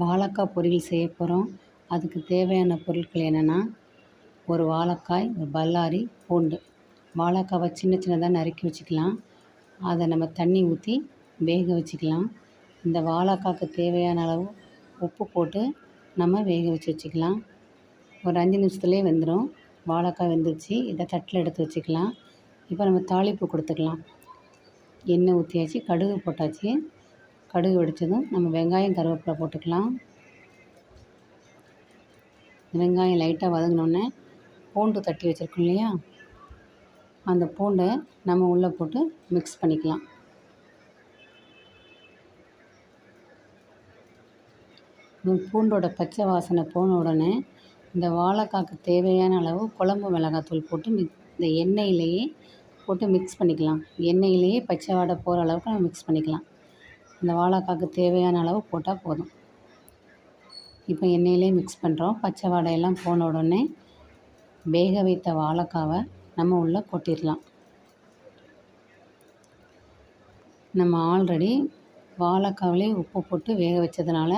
வாழைக்காய் பொரியல் செய்ய போகிறோம் அதுக்கு தேவையான பொருட்கள் என்னென்னா ஒரு வாழைக்காய் ஒரு பல்லாரி பூண்டு. வாழைக்காவை சின்ன சின்னதாக நறுக்கி வச்சுக்கலாம். அதை நம்ம தண்ணி ஊற்றி வேக வச்சுக்கலாம். இந்த வாழைக்காய்க்கு தேவையான அளவு உப்பு போட்டு நம்ம வேக வச்சு வச்சுக்கலாம். ஒரு அஞ்சு நிமிஷத்துலேயே வெந்துடும் வாழைக்காய் வெந்துருச்சு. இதை தட்டில் எடுத்து வச்சுக்கலாம். இப்போ நம்ம தாளிப்பு கொடுத்துக்கலாம். எண்ணெய் ஊற்றியாச்சு கடுகு போட்டாச்சு. கடுகு வெடித்ததும் நம்ம வெங்காயம் கருவேப்பிலை போட்டுக்கலாம். வெங்காயம் லைட்டாக வதங்கினோடனே பூண்டு தட்டி வச்சுருக்கோம் இல்லையா? அந்த பூண்டை நம்ம உள்ளே போட்டு மிக்ஸ் பண்ணிக்கலாம். பூண்டோட பச்சை வாசனை போன உடனே இந்த வாழைக்காய்க்கு தேவையான அளவு குழம்பு மிளகாத்தூள் போட்டு மிக் இந்த எண்ணெயிலேயே போட்டு மிக்ஸ் பண்ணிக்கலாம். எண்ணெயிலேயே பச்சை வாடை போகிற அளவுக்கு நம்ம மிக்ஸ் பண்ணிக்கலாம். இந்த வாழைக்காய்க்கு தேவையான அளவு போட்டால் போதும். இப்போ எண்ணெயிலே மிக்ஸ் பண்ணுறோம் பச்சை வாடையெல்லாம் போன உடனே வேக வைத்த வாழைக்காவை நம்ம உள்ளே கொட்டிடலாம். நம்ம ஆல்ரெடி வாழைக்காவிலே உப்பு போட்டு வேக வச்சதுனால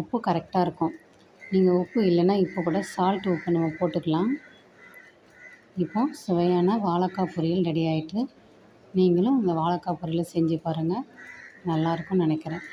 உப்பு கரெக்டாக இருக்கும். நீங்கள் உப்பு இல்லைன்னா இப்போ கூட சால்ட் உப்பு நம்ம போட்டுக்கலாம். இப்போ சுவையான வாழைக்காய் பொரியல் ரெடி ஆகிட்டு நீங்களும் இந்த வாழைக்காய் பொரியலை செஞ்சு பாருங்கள் நல்லாயிருக்கும்னு நினைக்கிறேன்.